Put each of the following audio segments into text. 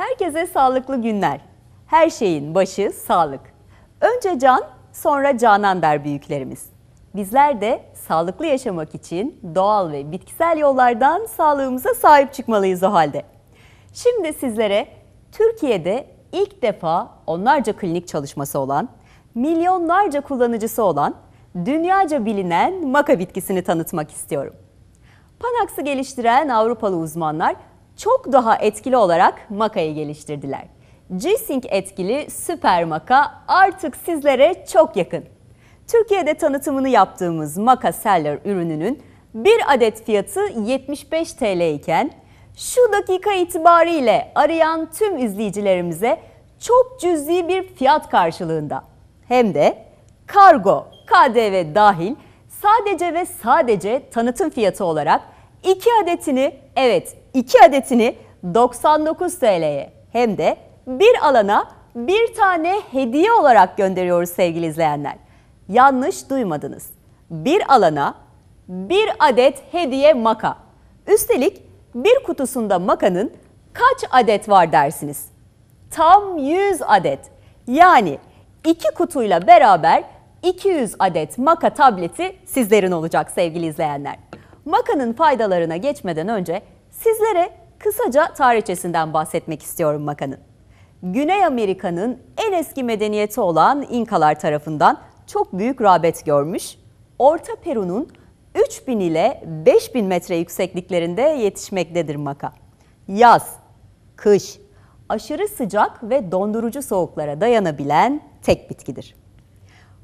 Herkese sağlıklı günler. Her şeyin başı sağlık. Önce can, sonra canan der büyüklerimiz. Bizler de sağlıklı yaşamak için doğal ve bitkisel yollardan sağlığımıza sahip çıkmalıyız o halde. Şimdi sizlere Türkiye'de ilk defa onlarca klinik çalışması olan, milyonlarca kullanıcısı olan, dünyaca bilinen maka bitkisini tanıtmak istiyorum. Panax'ı geliştiren Avrupalı uzmanlar çok daha etkili olarak makayı geliştirdiler. G-Sync etkili süper maka artık sizlere çok yakın. Türkiye'de tanıtımını yaptığımız Maka Seller ürününün bir adet fiyatı 75 TL iken şu dakika itibariyle arayan tüm izleyicilerimize çok cüzi bir fiyat karşılığında hem de kargo, KDV dahil sadece ve sadece tanıtım fiyatı olarak 2 adetini evet 2 adetini 99 TL'ye hem de bir alana bir tane hediye olarak gönderiyoruz sevgili izleyenler. Yanlış duymadınız. Bir alana bir adet hediye maka. Üstelik bir kutusunda makanın kaç adet var dersiniz? Tam 100 adet. Yani iki kutuyla beraber 200 adet maka tableti sizlerin olacak sevgili izleyenler. Makanın faydalarına geçmeden önce sizlere kısaca tarihçesinden bahsetmek istiyorum makanın. Güney Amerika'nın en eski medeniyeti olan İnkalar tarafından çok büyük rağbet görmüş. Orta Peru'nun 3000 ile 5000 metre yüksekliklerinde yetişmektedir maka. Yaz, kış, aşırı sıcak ve dondurucu soğuklara dayanabilen tek bitkidir.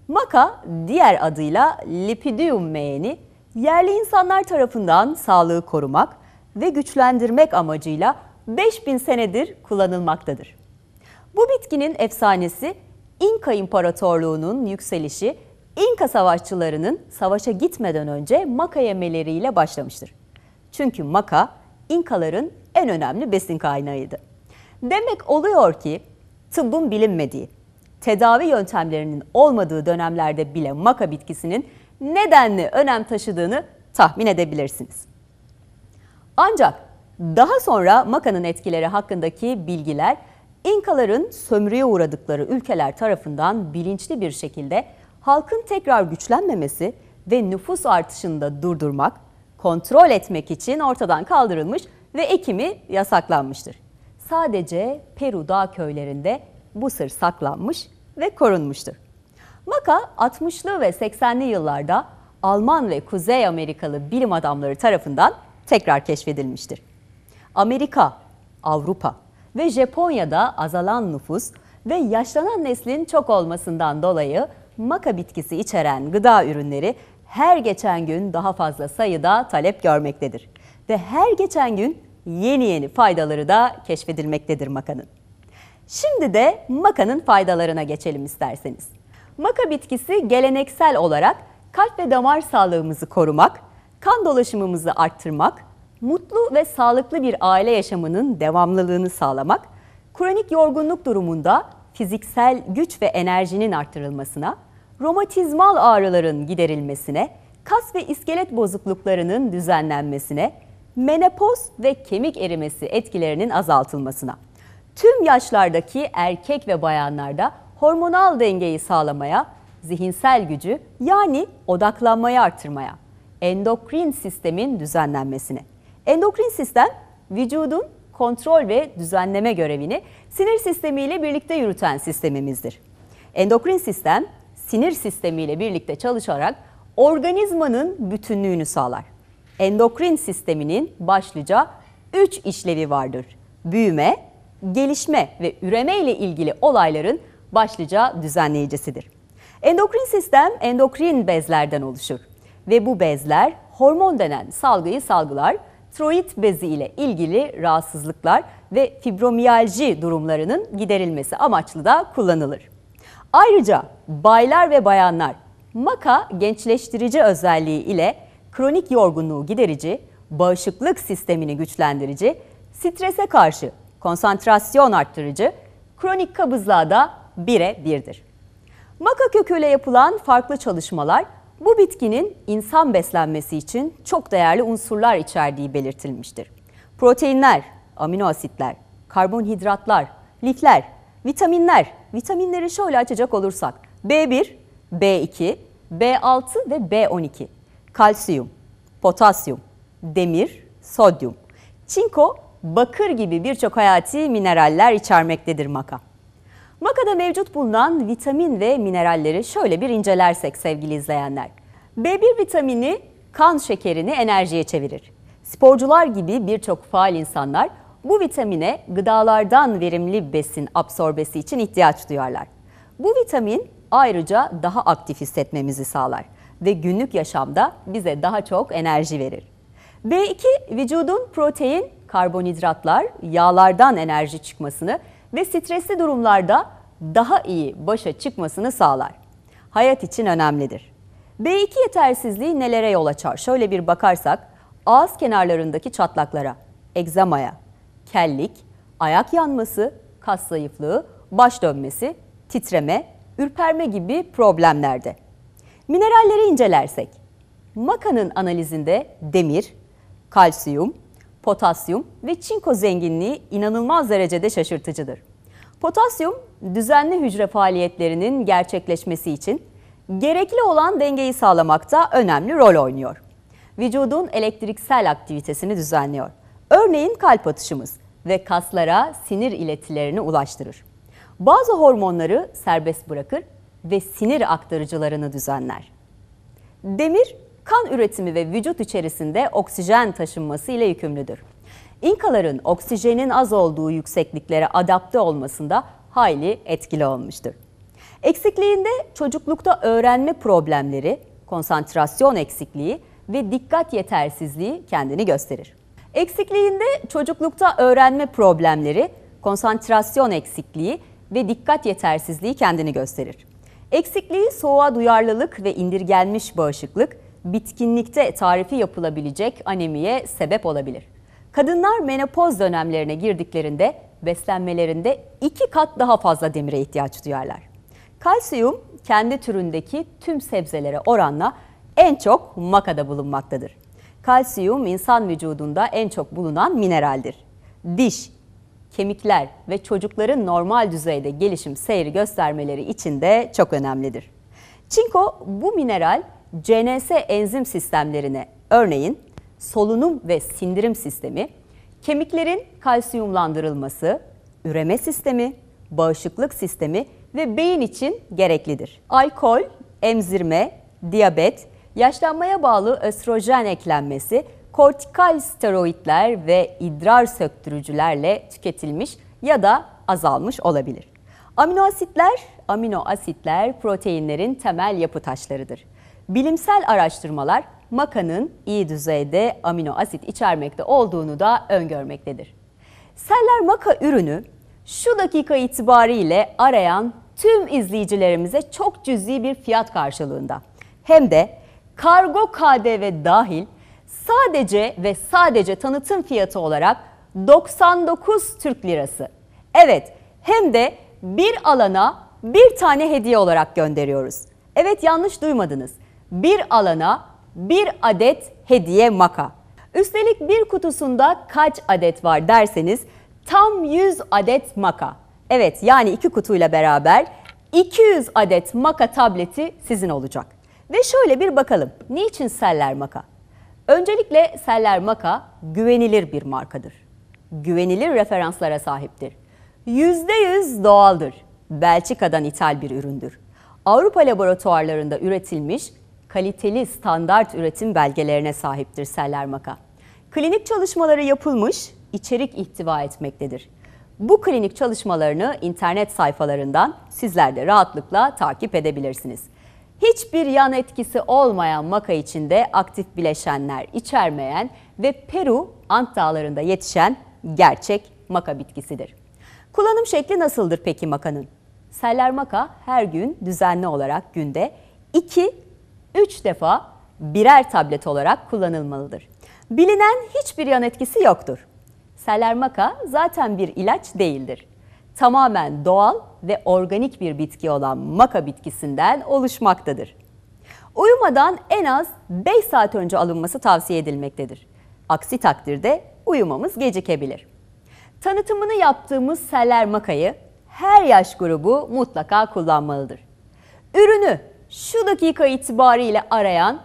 Maka diğer adıyla Lipidium meğeni yerli insanlar tarafından sağlığı korumak ve güçlendirmek amacıyla 5000 senedir kullanılmaktadır. Bu bitkinin efsanesi İnka İmparatorluğu'nun yükselişi İnka savaşçılarının savaşa gitmeden önce maka yemeleriyle başlamıştır. Çünkü maka İnkaların en önemli besin kaynağıydı. Demek oluyor ki tıbbın bilinmediği, tedavi yöntemlerinin olmadığı dönemlerde bile maka bitkisinin nedenli önem taşıdığını tahmin edebilirsiniz. Ancak daha sonra makanın etkileri hakkındaki bilgiler İnkaların sömürüye uğradıkları ülkeler tarafından bilinçli bir şekilde halkın tekrar güçlenmemesi ve nüfus artışını da durdurmak, kontrol etmek için ortadan kaldırılmış ve ekimi yasaklanmıştır. Sadece Peru dağ köylerinde bu sır saklanmış ve korunmuştur. Maka 60'lı ve 80'li yıllarda Alman ve Kuzey Amerikalı bilim adamları tarafından tekrar keşfedilmiştir. Amerika, Avrupa ve Japonya'da azalan nüfus ve yaşlanan neslin çok olmasından dolayı maka bitkisi içeren gıda ürünleri her geçen gün daha fazla sayıda talep görmektedir. Ve her geçen gün yeni yeni faydaları da keşfedilmektedir makanın. Şimdi de makanın faydalarına geçelim isterseniz. Maka bitkisi geleneksel olarak kalp ve damar sağlığımızı korumak, kan dolaşımımızı arttırmak, mutlu ve sağlıklı bir aile yaşamının devamlılığını sağlamak, kronik yorgunluk durumunda fiziksel güç ve enerjinin arttırılmasına, romatizmal ağrıların giderilmesine, kas ve iskelet bozukluklarının düzenlenmesine, menopoz ve kemik erimesi etkilerinin azaltılmasına, tüm yaşlardaki erkek ve bayanlarda hormonal dengeyi sağlamaya, zihinsel gücü yani odaklanmayı artırmaya, endokrin sistemin düzenlenmesine. Endokrin sistem vücudun kontrol ve düzenleme görevini sinir sistemiyle birlikte yürüten sistemimizdir. Endokrin sistem sinir sistemiyle birlikte çalışarak organizmanın bütünlüğünü sağlar. Endokrin sisteminin başlıca 3 işlevi vardır. Büyüme, gelişme ve üreme ile ilgili olayların başlıca düzenleyicisidir. Endokrin sistem endokrin bezlerden oluşur ve bu bezler hormon denen salgıyı salgılar tiroid bezi ile ilgili rahatsızlıklar ve fibromiyalji durumlarının giderilmesi amaçlı da kullanılır. Ayrıca baylar ve bayanlar maka gençleştirici özelliği ile kronik yorgunluğu giderici, bağışıklık sistemini güçlendirici, strese karşı konsantrasyon arttırıcı, kronik kabızlığa da bire birdir. Maka köküyle yapılan farklı çalışmalar bu bitkinin insan beslenmesi için çok değerli unsurlar içerdiği belirtilmiştir. Proteinler, amino asitler, karbonhidratlar, lifler, vitaminler. Vitaminleri şöyle açacak olursak B1, B2, B6 ve B12, kalsiyum, potasyum, demir, sodyum, çinko, bakır gibi birçok hayati mineraller içermektedir maka. Makada mevcut bulunan vitamin ve mineralleri şöyle bir incelersek sevgili izleyenler. B1 vitamini kan şekerini enerjiye çevirir. Sporcular gibi birçok faal insanlar bu vitamine gıdalardan verimli besin absorbesi için ihtiyaç duyarlar. Bu vitamin ayrıca daha aktif hissetmemizi sağlar ve günlük yaşamda bize daha çok enerji verir. B2 vücudun protein, karbonhidratlar, yağlardan enerji çıkmasını ve stresli durumlarda daha iyi başa çıkmasını sağlar. Hayat için önemlidir. B2 yetersizliği nelere yol açar? Şöyle bir bakarsak ağız kenarlarındaki çatlaklara, egzamaya, kellik, ayak yanması, kas zayıflığı, baş dönmesi, titreme, ürperme gibi problemlerde. Mineralleri incelersek, makanın analizinde demir, kalsiyum, potasyum ve çinko zenginliği inanılmaz derecede şaşırtıcıdır. Potasyum, düzenli hücre faaliyetlerinin gerçekleşmesi için gerekli olan dengeyi sağlamakta önemli rol oynuyor. Vücudun elektriksel aktivitesini düzenliyor. Örneğin kalp atışımız ve kaslara sinir iletilerini ulaştırır. Bazı hormonları serbest bırakır ve sinir aktarıcılarını düzenler. Demir, kan üretimi ve vücut içerisinde oksijen taşınması ile yükümlüdür. İnkaların oksijenin az olduğu yüksekliklere adapte olmasında hayli etkili olmuştur. Eksikliğinde çocuklukta öğrenme problemleri, konsantrasyon eksikliği ve dikkat yetersizliği kendini gösterir. Eksikliğinde çocuklukta öğrenme problemleri, konsantrasyon eksikliği ve dikkat yetersizliği kendini gösterir. Eksikliği soğuğa duyarlılık ve indirgenmiş bağışıklık, bitkinlikte tarifi yapılabilecek anemiye sebep olabilir. Kadınlar menopoz dönemlerine girdiklerinde beslenmelerinde iki kat daha fazla demire ihtiyaç duyarlar. Kalsiyum kendi türündeki tüm sebzelere oranla en çok makada bulunmaktadır. Kalsiyum insan vücudunda en çok bulunan mineraldir. Diş, kemikler ve çocukların normal düzeyde gelişim seyri göstermeleri için de çok önemlidir. Çinko bu mineral CNS enzim sistemlerine örneğin solunum ve sindirim sistemi, kemiklerin kalsiyumlandırılması, üreme sistemi, bağışıklık sistemi ve beyin için gereklidir. Alkol, emzirme, diyabet, yaşlanmaya bağlı östrojen eklenmesi, kortikal steroidler ve idrar söktürücülerle tüketilmiş ya da azalmış olabilir. Amino asitler, amino asitler proteinlerin temel yapı taşlarıdır. Bilimsel araştırmalar makanın iyi düzeyde amino asit içermekte olduğunu da öngörmektedir. Seller maka ürünü şu dakika itibariyle arayan tüm izleyicilerimize çok cüzi bir fiyat karşılığında hem de kargo KDV dahil sadece ve sadece tanıtım fiyatı olarak 99 Türk Lirası. Evet hem de bir alana bir tane hediye olarak gönderiyoruz. Evet yanlış duymadınız. Bir alana bir adet hediye maka. Üstelik bir kutusunda kaç adet var derseniz tam 100 adet maka. Evet yani iki kutuyla beraber 200 adet maka tableti sizin olacak. Ve şöyle bir bakalım. Niçin Seller Maka? Öncelikle Seller Maka güvenilir bir markadır. Güvenilir referanslara sahiptir. %100 doğaldır. Belçika'dan ithal bir üründür. Avrupa laboratuvarlarında üretilmiş kaliteli standart üretim belgelerine sahiptir Seller Maka. Klinik çalışmaları yapılmış, içerik ihtiva etmektedir. Bu klinik çalışmalarını internet sayfalarından sizler de rahatlıkla takip edebilirsiniz. Hiçbir yan etkisi olmayan maka içinde aktif bileşenler içermeyen ve Peru Ant Dağları'nda yetişen gerçek maka bitkisidir. Kullanım şekli nasıldır peki makanın? Seller maka her gün düzenli olarak günde 2-3 defa birer tablet olarak kullanılmalıdır. Bilinen hiçbir yan etkisi yoktur. Seller maka zaten bir ilaç değildir tamamen doğal ve organik bir bitki olan maka bitkisinden oluşmaktadır. Uyumadan en az 5 saat önce alınması tavsiye edilmektedir. Aksi takdirde uyumamız gecikebilir. Tanıtımını yaptığımız seller makayı her yaş grubu mutlaka kullanmalıdır. Ürünü şu dakika itibariyle arayan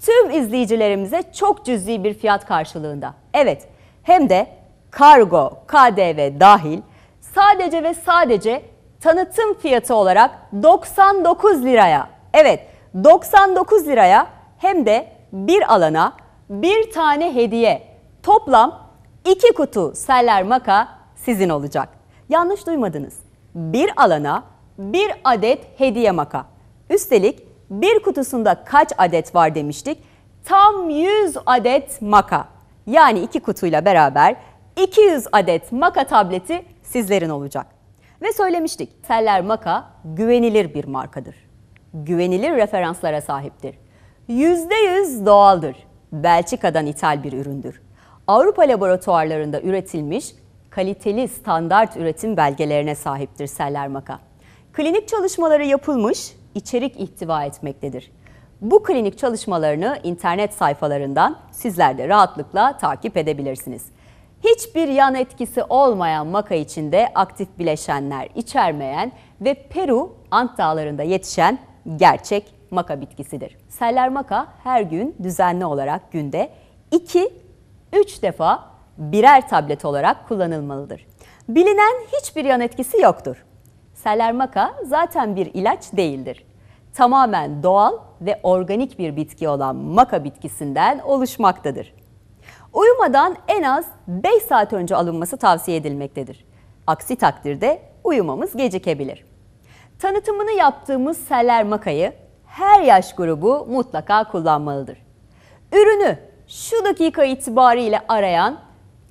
tüm izleyicilerimize çok cüzi bir fiyat karşılığında. Evet hem de kargo, KDV dahil sadece ve sadece tanıtım fiyatı olarak 99 liraya. Evet 99 liraya hem de bir alana bir tane hediye. Toplam iki kutu seller maka sizin olacak. Yanlış duymadınız. Bir alana bir adet hediye maka. Üstelik bir kutusunda kaç adet var demiştik? Tam 100 adet maka. Yani iki kutuyla beraber 200 adet maka tableti sizlerin olacak. Ve söylemiştik Seller Maka güvenilir bir markadır. Güvenilir referanslara sahiptir. %100 doğaldır. Belçika'dan ithal bir üründür. Avrupa laboratuvarlarında üretilmiş kaliteli standart üretim belgelerine sahiptir Seller Maka. Klinik çalışmaları yapılmış, içerik ihtiva etmektedir. Bu klinik çalışmalarını internet sayfalarından sizler de rahatlıkla takip edebilirsiniz. Hiçbir yan etkisi olmayan maka içinde aktif bileşenler içermeyen ve Peru Ant Dağları'nda yetişen gerçek maka bitkisidir. Seller maka her gün düzenli olarak günde 2-3 defa birer tablet olarak kullanılmalıdır. Bilinen hiçbir yan etkisi yoktur. Seller maka zaten bir ilaç değildir. Tamamen doğal ve organik bir bitki olan maka bitkisinden oluşmaktadır. Uyumadan en az 5 saat önce alınması tavsiye edilmektedir. Aksi takdirde uyumamız gecikebilir. Tanıtımını yaptığımız seller makayı her yaş grubu mutlaka kullanmalıdır. Ürünü şu dakika itibariyle arayan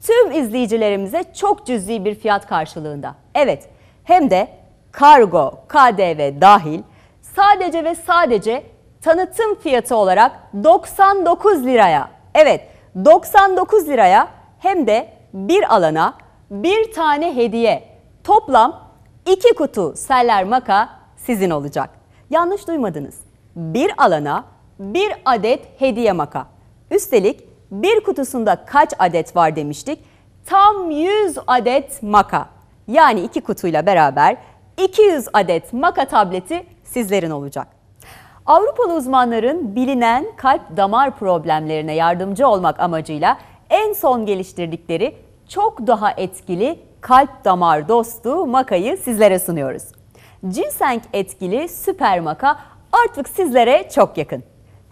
tüm izleyicilerimize çok cüzi bir fiyat karşılığında. Evet hem de kargo, KDV dahil sadece ve sadece tanıtım fiyatı olarak 99 liraya. Evet 99 liraya hem de bir alana bir tane hediye. Toplam iki kutu seller maka sizin olacak. Yanlış duymadınız. Bir alana bir adet hediye maka. Üstelik bir kutusunda kaç adet var demiştik? Tam 100 adet maka. Yani iki kutuyla beraber 200 adet maka tableti sizlerin olacak. Avrupalı uzmanların bilinen kalp damar problemlerine yardımcı olmak amacıyla en son geliştirdikleri çok daha etkili kalp damar dostu makayı sizlere sunuyoruz. Ginseng etkili süper maka artık sizlere çok yakın.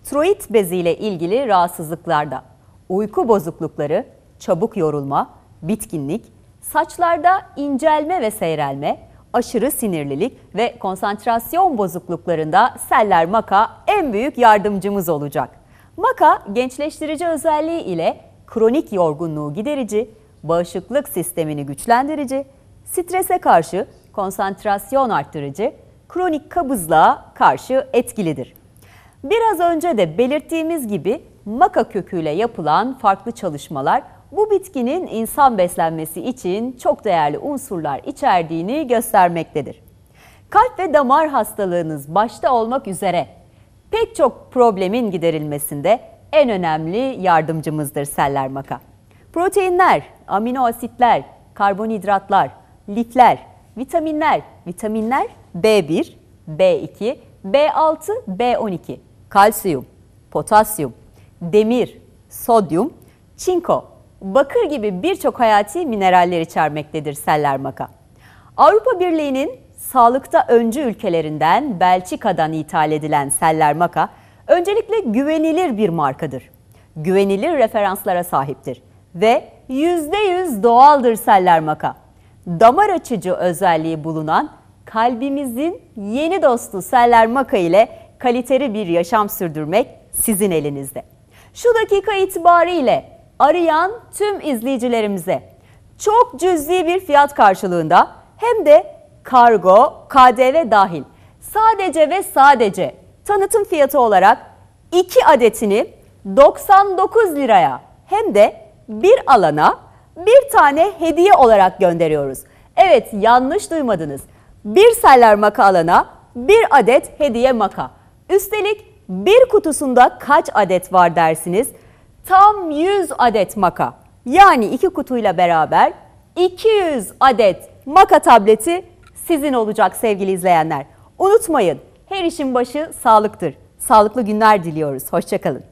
Tiroid beziyle ilgili rahatsızlıklarda, uyku bozuklukları, çabuk yorulma, bitkinlik, saçlarda incelme ve seyrelme, aşırı sinirlilik ve konsantrasyon bozukluklarında seller maka en büyük yardımcımız olacak. Maka gençleştirici özelliği ile kronik yorgunluğu giderici, bağışıklık sistemini güçlendirici, strese karşı konsantrasyon arttırıcı, kronik kabızlığa karşı etkilidir. Biraz önce de belirttiğimiz gibi maka köküyle yapılan farklı çalışmalar bu bitkinin insan beslenmesi için çok değerli unsurlar içerdiğini göstermektedir. Kalp ve damar hastalığınız başta olmak üzere pek çok problemin giderilmesinde en önemli yardımcımızdır seller maka. Proteinler, amino asitler, karbonhidratlar, lifler, vitaminler, vitaminler B1, B2, B6, B12, kalsiyum, potasyum, demir, sodyum, çinko, bakır gibi birçok hayati mineraller içermektedir seller maka. Avrupa Birliği'nin sağlıkta öncü ülkelerinden Belçika'dan ithal edilen seller maka öncelikle güvenilir bir markadır. Güvenilir referanslara sahiptir ve %100 doğaldır seller maka. Damar açıcı özelliği bulunan kalbimizin yeni dostu seller maka ile kaliteli bir yaşam sürdürmek sizin elinizde. Şu dakika itibariyle arayan tüm izleyicilerimize çok cüzi bir fiyat karşılığında hem de kargo, KDV dahil sadece ve sadece tanıtım fiyatı olarak 2 adetini 99 liraya hem de bir alana bir tane hediye olarak gönderiyoruz. Evet yanlış duymadınız. Bir seller maka alana bir adet hediye maka. Üstelik bir kutusunda kaç adet var dersiniz? Tam 100 adet maka. Yani iki kutuyla beraber 200 adet maka tableti sizin olacak sevgili izleyenler. Unutmayın her işin başı sağlıktır. Sağlıklı günler diliyoruz. Hoşçakalın.